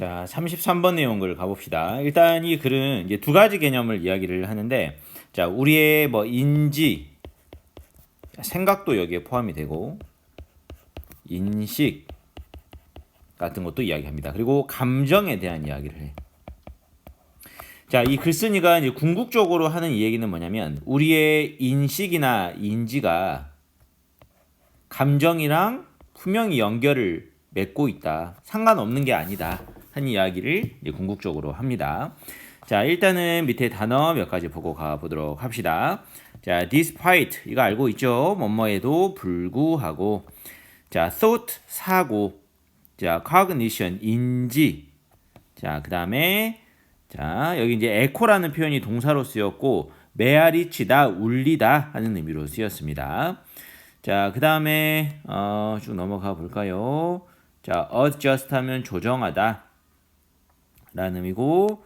자, 33번 내용을 가봅시다. 일단 이 글은 이제 두 가지 개념을 이야기를 하는데, 자, 우리의 뭐 인지, 생각도 여기에 포함이 되고, 인식 같은 것도 이야기합니다. 그리고 감정에 대한 이야기를 해. 자, 이 글쓴이가 이제 궁극적으로 하는 이 얘기는 뭐냐면, 우리의 인식이나 인지가 감정이랑 분명히 연결을 맺고 있다. 상관없는 게 아니다. 한 이야기를 궁극적으로 합니다. 자, 일단은 밑에 단어 몇 가지 보고 가보도록 합시다. 자, despite 이거 알고 있죠? 뭐뭐에도 불구하고 자, thought 사고 자, cognition 인지 자, 그다음에 자, 여기 이제 echo라는 표현이 동사로 쓰였고 메아리 치다 울리다 하는 의미로 쓰였습니다. 자, 그다음에 어, 쭉 넘어가 볼까요? 자, adjust 하면 조정하다 라는 의미고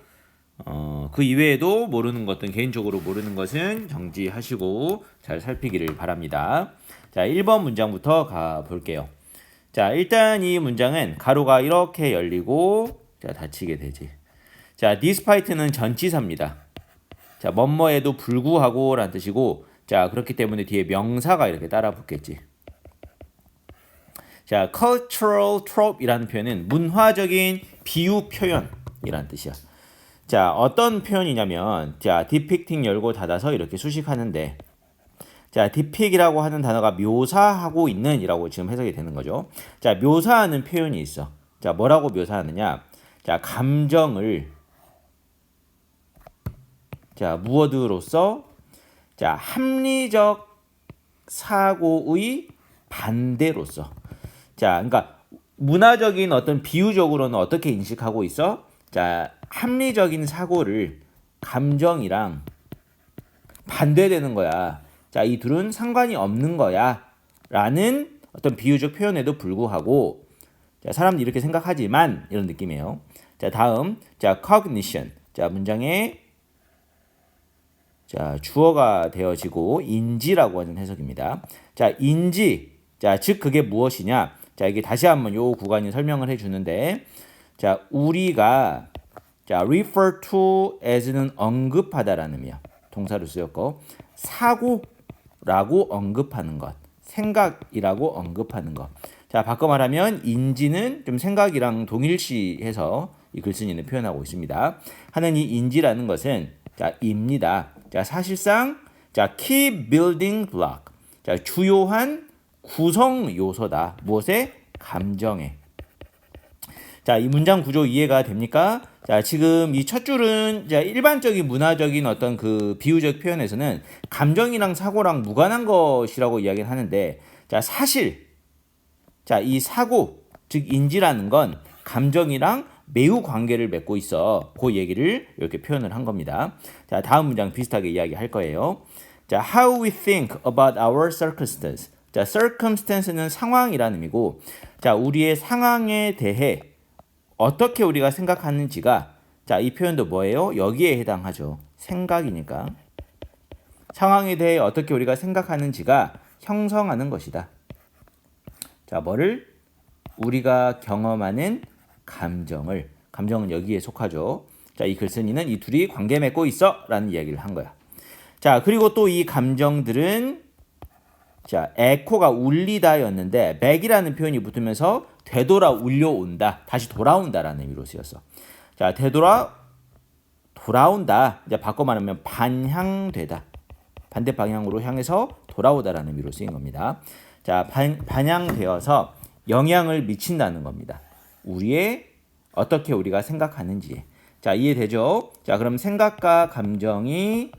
어, 그 이외에도 모르는 것든 개인적으로 모르는 것은 정지하시고 잘 살피기를 바랍니다. 자, 1번 문장부터 가 볼게요. 자, 일단 이 문장은 가로가 이렇게 열리고 자, 닫히게 되지. 자, despite는 전치사입니다. 자, 뭐뭐에도 불구하고 라는 뜻이고 자, 그렇기 때문에 뒤에 명사가 이렇게 따라 붙겠지. 자, cultural trope이라는 표현은 문화적인 비유 표현 이라는 뜻이야. 자, 어떤 표현이냐면 자, depicting 열고 닫아서 이렇게 수식하는데 자, depict이라고 하는 단어가 묘사하고 있는이라고 지금 해석이 되는 거죠. 자, 묘사하는 표현이 있어. 자, 뭐라고 묘사하느냐? 자, 감정을 자, 무어드로서 자, 합리적 사고의 반대로서 자, 그러니까 문화적인 어떤 비유적으로는 어떻게 인식하고 있어? 자, 합리적인 사고를 감정이랑 반대되는 거야. 자, 이 둘은 상관이 없는 거야. 라는 어떤 비유적 표현에도 불구하고 자, 사람들이 이렇게 생각하지만 이런 느낌이에요. 자, 다음. 자, cognition. 자, 문장에 자, 주어가 되어지고 인지라고 하는 해석입니다. 자, 인지. 자, 즉 그게 무엇이냐? 자, 이게 다시 한번 요 구간이 설명을 해 주는데 자, 우리가 자, refer to as는 언급하다라는 의미야. 동사로 쓰였고 사고라고 언급하는 것. 생각이라고 언급하는 것. 자, 바꿔 말하면 인지는 좀 생각이랑 동일시해서 이 글쓴이는 표현하고 있습니다. 하는 이 인지라는 것은 자, 입니다. 자, 사실상 자, key building block. 자, 주요한 구성 요소다. 무엇에? 감정에. 자, 이 문장 구조 이해가 됩니까? 자, 지금 이 첫 줄은 자, 일반적인 문화적인 어떤 그 비유적 표현에서는 감정이랑 사고랑 무관한 것이라고 이야기를 하는데 자, 사실 자, 이 사고 즉 인지라는 건 감정이랑 매우 관계를 맺고 있어. 그 얘기를 이렇게 표현을 한 겁니다. 자, 다음 문장 비슷하게 이야기 할 거예요. 자, how we think about our circumstance. 자, circumstance는 상황이라는 의미고, 자, 우리의 상황에 대해 어떻게 우리가 생각하는지가, 자, 이 표현도 뭐예요? 여기에 해당하죠. 생각이니까. 상황에 대해 어떻게 우리가 생각하는지가 형성하는 것이다. 자, 뭐를? 우리가 경험하는 감정을, 감정은 여기에 속하죠. 자, 이 글쓴이는 이 둘이 관계 맺고 있어 라는 이야기를 한 거야. 자, 그리고 또 이 감정들은 자, 에코가 울리다였는데 백이라는 표현이 붙으면서 되돌아 울려온다. 다시 돌아온다라는 의미로 쓰였어. 자, 되돌아 돌아온다. 이제 바꿔 말하면 반향되다. 반대 방향으로 향해서 돌아오다라는 의미로 쓰인 겁니다. 자, 반, 반향되어서 영향을 미친다는 겁니다. 우리의 어떻게 우리가 생각하는지. 자, 이해되죠? 자, 그럼 생각과 감정이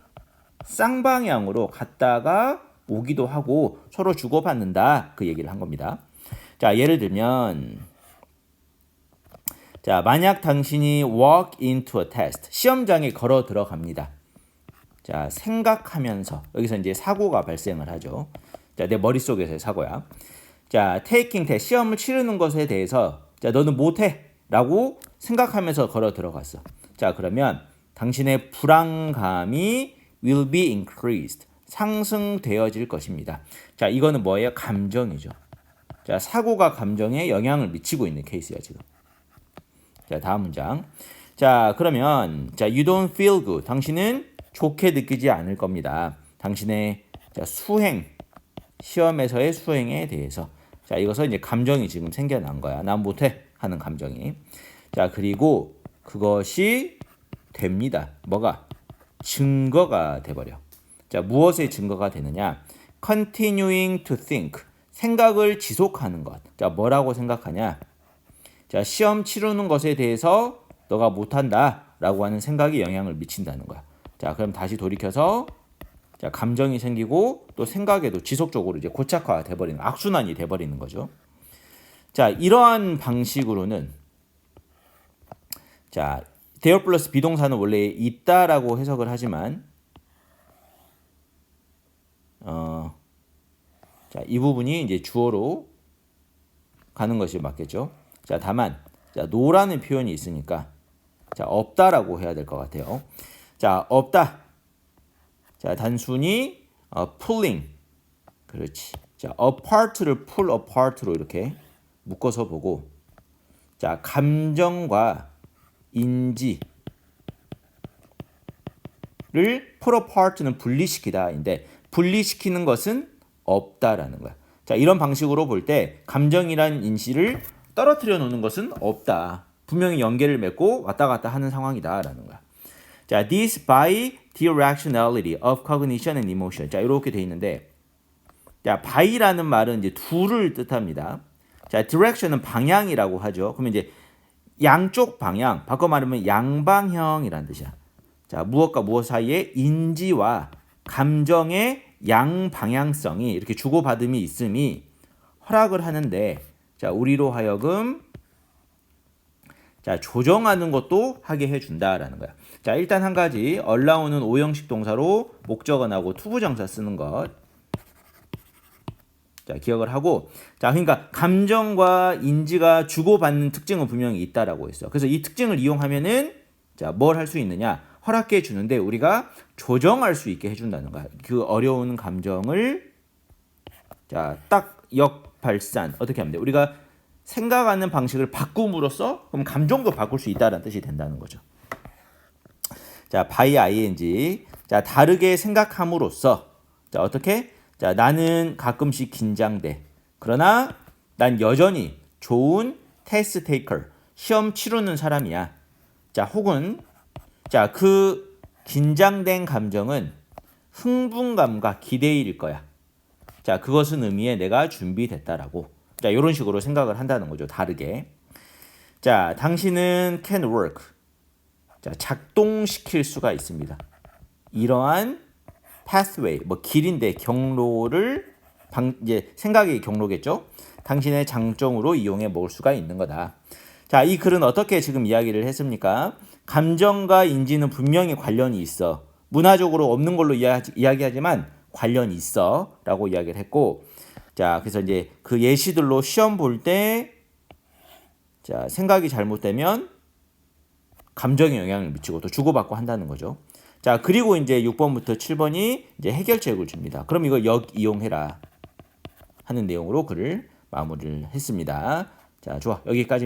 쌍방향으로 갔다가 오기도 하고 서로 주고받는다. 그 얘기를 한 겁니다. 자, 예를 들면 자, 만약 당신이 walk into a test 시험장에 걸어 들어갑니다. 자, 생각하면서 여기서 이제 사고가 발생을 하죠. 자, 내 머릿속에서의 사고야. 자, taking test 시험을 치르는 것에 대해서 자, 너는 못 해라고 생각하면서 걸어 들어갔어. 자, 그러면 당신의 불안감이 will be increased. 상승되어질 것입니다. 자, 이거는 뭐예요? 감정이죠. 자, 사고가 감정에 영향을 미치고 있는 케이스야, 지금. 자, 다음 문장. 자, 그러면 자, you don't feel good. 당신은 좋게 느끼지 않을 겁니다. 당신의 자, 수행 시험에서의 수행에 대해서 자, 이것은 이제 감정이 지금 생겨난 거야. 난 못해 하는 감정이. 자, 그리고 그것이 됩니다. 뭐가 증거가 돼 버려. 자, 무엇의 증거가 되느냐? continuing to think. 생각을 지속하는 것. 자, 뭐라고 생각하냐? 자, 시험 치르는 것에 대해서 너가 못한다 라고 하는 생각이 영향을 미친다는 거야. 자, 그럼 다시 돌이켜서 자, 감정이 생기고 또 생각에도 지속적으로 이제 고착화 돼 버리는 악순환이 돼 버리는 거죠. 자, 이러한 방식으로는 자, 대열 플러스 비동사는 원래 있다라고 해석을 하지만 어, 자, 이 부분이 이제 주어로 가는 것이 맞겠죠. 자, 다만 자, 노라는 표현이 있으니까 자, 없다라고 해야 될 것 같아요. 자, 없다. 자, 단순히 어, pulling. 그렇지. 자, apart를 pull apart로 이렇게 묶어서 보고 자, 감정과 인지 를 pull apart는 분리시키다인데 분리시키는 것은 없다라는 거야. 자, 이런 방식으로 볼 때 감정이란 인식을 떨어뜨려 놓는 것은 없다. 분명히 연계를 맺고 왔다 갔다 하는 상황이다라는 거야. 자, this by the irrationality of cognition and emotion. 자, 이렇게 돼 있는데 자, by라는 말은 이제 둘을 뜻합니다. 자, direction은 방향이라고 하죠. 그러면 이제 양쪽 방향, 바꿔 말하면 양방향이라는 뜻이야. 자, 무엇과 무엇 사이에 인지와 감정의 양방향성이 이렇게 주고받음이 있음이 허락을 하는데 자, 우리로 하여금 자, 조정하는 것도 하게 해 준다라는 거야. 자, 일단 한 가지 allow는 오형식 동사로 목적어 나고 투부정사 쓰는 것. 자, 기억을 하고 자, 그러니까 감정과 인지가 주고받는 특징은 분명히 있다라고 했어. 그래서 이 특징을 이용하면은 자, 뭘 할 수 있느냐? 허락해 주는데 우리가 조정할 수 있게 해 준다는 거야. 그 어려운 감정을 자, 딱 역발산 어떻게 하면 돼? 우리가 생각하는 방식을 바꿈으로써 그럼 감정도 바꿀 수 있다는 뜻이 된다는 거죠. 자, by ing. 자, 다르게 생각함으로써 자, 어떻게? 자, 나는 가끔씩 긴장돼. 그러나 난 여전히 좋은 테스트 테이커, 시험 치르는 사람이야. 자, 혹은 자, 그 긴장된 감정은 흥분감과 기대일 거야. 자, 그것은 의미에 내가 준비됐다라고. 자, 이런 식으로 생각을 한다는 거죠. 다르게. 자, 당신은 can work. 자, 작동시킬 수가 있습니다. 이러한 pathway, 뭐 길인데 경로를 방, 이제 생각의 경로겠죠. 당신의 장점으로 이용해 먹을 수가 있는 거다. 자, 이 글은 어떻게 지금 이야기를 했습니까? 감정과 인지는 분명히 관련이 있어. 문화적으로 없는 걸로 이야기, 이야기하지만 관련이 있어 라고 이야기를 했고, 자, 그래서 이제 그 예시들로 시험 볼 때, 자, 생각이 잘못되면 감정에 영향을 미치고 또 주고받고 한다는 거죠. 자, 그리고 이제 6번부터 7번이 이제 해결책을 줍니다. 그럼 이거 역 이용해라 하는 내용으로 글을 마무리를 했습니다. 자, 좋아. 여기까지